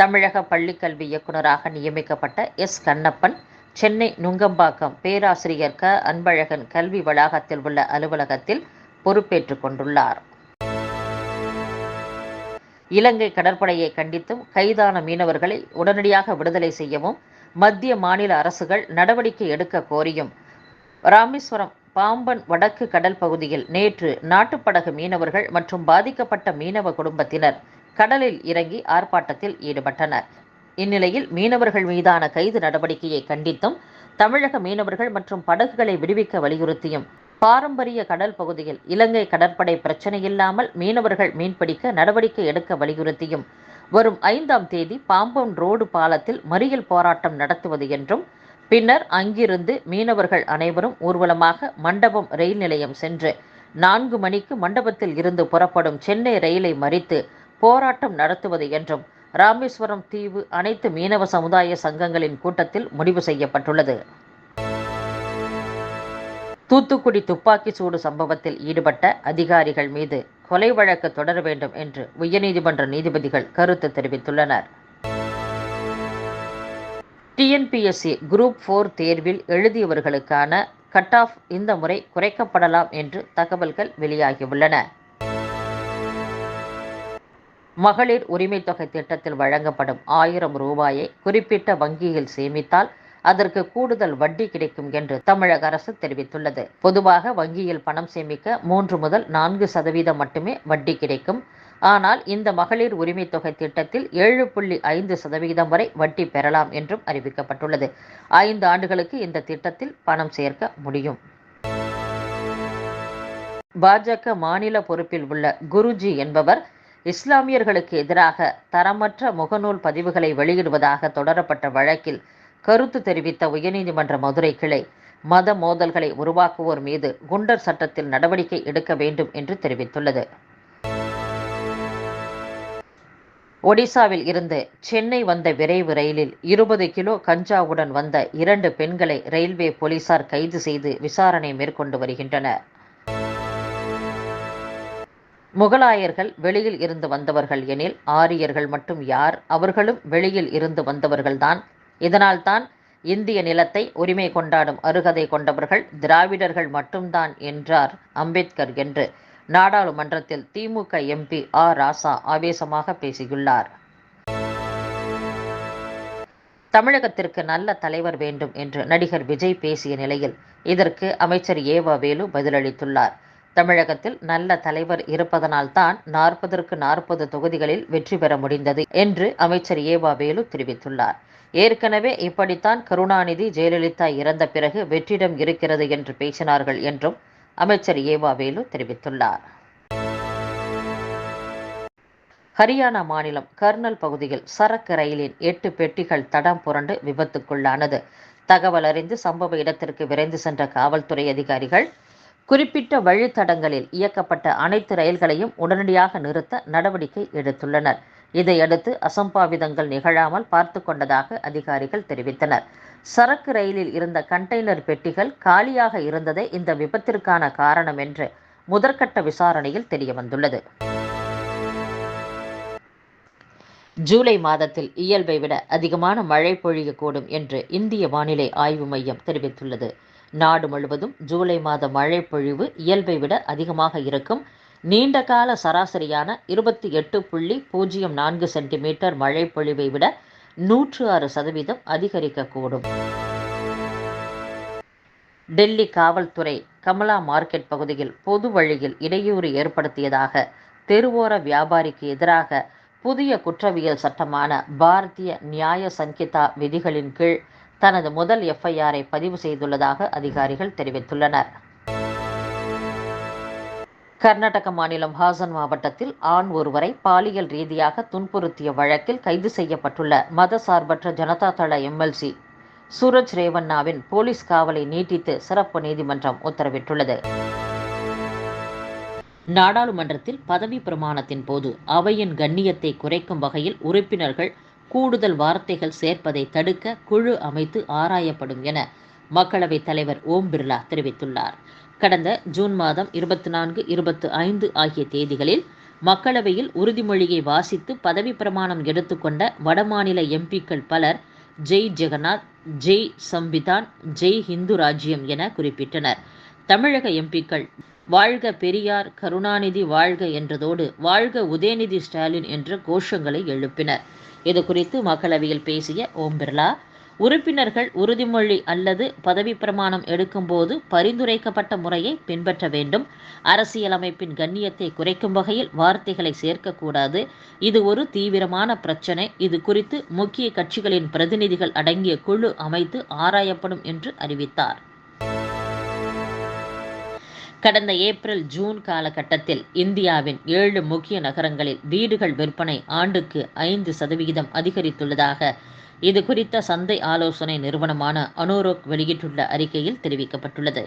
தமிழக பள்ளிக்கல்வி இயக்குநராக நியமிக்கப்பட்ட எஸ். கண்ணப்பன் சென்னை நுங்கம்பாக்கம் பேராசிரியர் க. அன்பழகன் கல்வி வளாகத்தில் உள்ள அலுவலகத்தில் பொறுப்பேற்றுக் கொண்டுள்ளார். இலங்கை கடற்படையை கண்டித்தும் கைதான மீனவர்களை உடனடியாக விடுதலை செய்யவும் மத்திய மாநில அரசுகள் நடவடிக்கை எடுக்க கோரியும். ராமேஸ்வரம் பாம்பன் வடக்கு கடல் பகுதியில் நேற்று நாட்டுப்படகு மீனவர்கள் மற்றும் பாதிக்கப்பட்ட மீனவ குடும்பத்தினர் கடலில் இறங்கி ஆர்ப்பாட்டத்தில் ஈடுபட்டனர். இந்நிலையில் மீனவர்கள் மீதான கைது நடவடிக்கையை கண்டித்தும் தமிழக மீனவர்கள் மற்றும் படகுகளை விடுவிக்க வலியுறுத்தியும் பாரம்பரிய கடல் பகுதியில் இலங்கை கடற்படை பிரச்சனையில்லாமல் மீனவர்கள் மீன்பிடிக்க நடவடிக்கை எடுக்க வலியுறுத்தியும் வரும் ஐந்தாம் தேதி பாம்பன் ரோடு பாலத்தில் மறியல் போராட்டம் நடத்துவது என்றும் பின்னர் அங்கிருந்து மீனவர்கள் அனைவரும் ஊர்வலமாக மண்டபம் ரயில் நிலையம் சென்று நான்கு மணிக்கு மண்டபத்தில் இருந்து புறப்படும் சென்னை ரயிலை மறித்து போராட்டம் நடத்துவது என்றும் ராமேஸ்வரம் தீவு அனைத்து மீனவ சமுதாய சங்கங்களின் கூட்டத்தில் முடிவு செய்யப்பட்டுள்ளது. தூத்துக்குடி துப்பாக்கி சூடு சம்பவத்தில் ஈடுபட்ட அதிகாரிகள் மீது கொலை வழக்கு தொடர வேண்டும் என்று உயர்நீதிமன்ற நீதிபதிகள் கருத்து தெரிவித்துள்ளனர். டிஎன்பிஎஸ்சி குரூப் ஃபோர் தேர்வில் எழுதியவர்களுக்கான கட் ஆஃப் இந்த முறை குறைக்கப்படலாம் என்று தகவல்கள் வெளியாகியுள்ளன. மகளிர் உரிமை தொகை திட்டத்தில் வழங்கப்படும் ஆயிரம் ரூபாயை குறிப்பிட்ட வங்கியில் சேமித்தால் அதற்கு கூடுதல் வட்டி கிடைக்கும் என்று தமிழக அரசு தெரிவித்துள்ளது. பொதுவாக வங்கியில் பணம் சேமிக்க மூன்று முதல் நான்கு சதவீதம் மட்டுமே வட்டி கிடைக்கும். ஆனால் இந்த மகளிர் உரிமை தொகை திட்டத்தில் ஏழு புள்ளி ஐந்து சதவீதம் வரை வட்டி பெறலாம் என்றும் அறிவிக்கப்பட்டுள்ளது. ஐந்து ஆண்டுகளுக்கு இந்த திட்டத்தில் பணம் சேர்க்க முடியும். பாஜக மாநில பொறுப்பில் உள்ள குருஜி என்பவர் இஸ்லாமியர்களுக்கு எதிராக தரமற்ற முகநூல் பதிவுகளை வெளியிடுவதாக தொடரப்பட்ட வழக்கில் கருத்து தெரிவித்த உயர்நீதிமன்ற மதுரை கிளை மத மோதல்களை உருவாக்குவோர் மீது குண்டர் சட்டத்தில் நடவடிக்கை எடுக்க வேண்டும் என்று தெரிவித்துள்ளது. ஒடிசாவில் இருந்து சென்னை வந்த விரைவு ரயிலில் இருபது கிலோ கஞ்சாவுடன் வந்த இரண்டு பெண்களை ரயில்வே போலீசார் கைது செய்து விசாரணை மேற்கொண்டு வருகின்றனர். முகலாயர்கள் வெளியில் இருந்து வந்தவர்கள் எனில் ஆரியர்கள் மட்டும் யார்? அவர்களும் வெளியில் இருந்து வந்தவர்கள்தான். இதனால்தான் இந்திய நிலத்தை உரிமை கொண்டாடும் அருகதை கொண்டவர்கள் திராவிடர்கள் மட்டும்தான் என்றார் அம்பேத்கர் என்று நாடாளுமன்றத்தில் திமுக எம்பி ஆர் ராசா ஆவேசமாக பேசியுள்ளார். தமிழகத்திற்கு நல்ல தலைவர் வேண்டும் என்று நடிகர் விஜய் பேசிய நிலையில் இதற்கு அமைச்சர் ஏவா வேலு பதிலளித்துள்ளார். தமிழகத்தில் நல்ல தலைவர் இருப்பதனால்தான் நாற்பதற்கு நாற்பது தொகுதிகளில் வெற்றி பெற முடிந்தது என்று அமைச்சர் ஏவா வேலு தெரிவித்துள்ளார். ஏற்கனவே இப்படித்தான் கருணாநிதி ஜெயலலிதா இறந்த பிறகு வெற்றிடம் இருக்கிறது என்று பேசினார்கள் என்றும் அமைச்சர் ஏவா வேலு தெரிவித்துள்ளார். ஹரியானா மாநிலம் கர்னல் பகுதியில் சரக்கு ரயிலின் எட்டு பெட்டிகள் தடம் புரண்டு விபத்துக்குள்ளானது. தகவல் அறிந்து சம்பவ இடத்திற்கு விரைந்து சென்ற காவல்துறை அதிகாரிகள் குறிப்பிட்ட வழித்தடங்களில் இயக்கப்பட்ட அனைத்து ரயில்களையும் உடனடியாக நிறுத்த நடவடிக்கை எடுத்துள்ளனர். இதையடுத்து அசம்பாவிதங்கள் நிகழாமல் பார்த்து கொண்டதாக அதிகாரிகள் தெரிவித்தனர். சரக்கு ரயிலில் இருந்த கண்டெய்னர் பெட்டிகள் காலியாக இருந்ததே இந்த விபத்திற்கான காரணம் என்று முதற்கட்ட விசாரணையில் தெரியவந்துள்ளது. ஜூலை மாதத்தில் இயல்பை விட அதிகமான மழை பொழியக்கூடும் என்று இந்திய வானிலை ஆய்வு மையம் தெரிவித்துள்ளது. நாடு முழுவதும் ஜூலை மாத மழை பொழிவு இயல்பை விட அதிகமாக இருக்கும். நீண்ட கால சராசரியான இருபத்தி எட்டு புள்ளி பூஜ்ஜியம் நான்கு சென்டிமீட்டர் மழை பொழிவை விட நூற்று ஆறு சதவீதம் அதிகரிக்கக்கூடும். டெல்லி காவல்துறை கமலா மார்க்கெட் பகுதியில் பொது வழியில் இடையூறு ஏற்படுத்தியதாக தெருவோர வியாபாரிக்கு எதிராக புதிய குற்றவியல் சட்டமான பாரதிய நியாய சங்கிதா விதிகளின் கீழ் தனது முதல் எஃப்ஐஆரை பதிவு செய்துள்ளதாக அதிகாரிகள் தெரிவித்துள்ளனர். கர்நாடக மாநிலம் ஹாசன் மாவட்டத்தில் ஆண் ஒருவரை பாலியல் ரீதியாக துன்புறுத்திய வழக்கில் கைது செய்யப்பட்டுள்ள மத சார்பற்ற ஜனதா தள எம்எல்சி சூரஜ் ரேவண்ணாவின் போலீஸ் காவலை நீட்டித்து சிறப்பு நீதிமன்றம் உத்தரவிட்டுள்ளது. நாடாளுமன்றத்தில் பதவி பிரமாணத்தின் போது அவையின் கண்ணியத்தை குறைக்கும் வகையில் உறுப்பினர்கள் கூடுதல் வார்த்தைகள் சேர்ப்பதை தடுக்க குழு அமைத்து ஆராயப்படும் என மக்களவைத் தலைவர் ஓம் பிர்லா தெரிவித்துள்ளார். கடந்த ஜூன் மாதம் இருபத்தி நான்கு இருபத்தி ஐந்து ஆகிய தேதிகளில் மக்களவையில் உறுதிமொழியை வாசித்து பதவி பிரமாணம் எடுத்துக்கொண்ட வடமாநில எம்பிக்கள் பலர் ஜெய் ஜெகநாத் ஜெய் சம்பிதான் ஜெய் ஹிந்து ராஜ்யம் என குறிப்பிட்டனர். தமிழக எம்பிக்கள் வாழ்க பெரியார் கருணாநிதி வாழ்க என்றதோடு வாழ்க உதயநிதி ஸ்டாலின் என்ற கோஷங்களை எழுப்பினர். இது குறித்து மக்களவையில் பேசிய ஓம் பிர்லா உறுப்பினர்கள் உறுதிமொழி அல்லது பதவி பிரமாணம் எடுக்கும்போது பரிந்துரைக்கப்பட்ட முறையை பின்பற்ற வேண்டும். அரசியலமைப்பின் கண்ணியத்தை குறைக்கும் வகையில் வார்த்தைகளை சேர்க்கக்கூடாது. இது ஒரு தீவிரமான பிரச்சனை. இது குறித்து முக்கிய கட்சிகளின் பிரதிநிதிகள் அடங்கிய குழு அமைத்து ஆராயப்படும் என்று அறிவித்தார். கடந்த ஏப்ரல் ஜூன் காலகட்டத்தில் இந்தியாவின் ஏழு முக்கிய நகரங்களில் வீடுகள் விற்பனை ஆண்டுக்கு ஐந்து சதவிகிதம் அதிகரித்துள்ளதாக இது குறித்த சந்தை ஆலோசனை நிறுவனமான அனோரோக் வெளியிட்டுள்ள அறிக்கையில் தெரிவிக்கப்பட்டுள்ளது.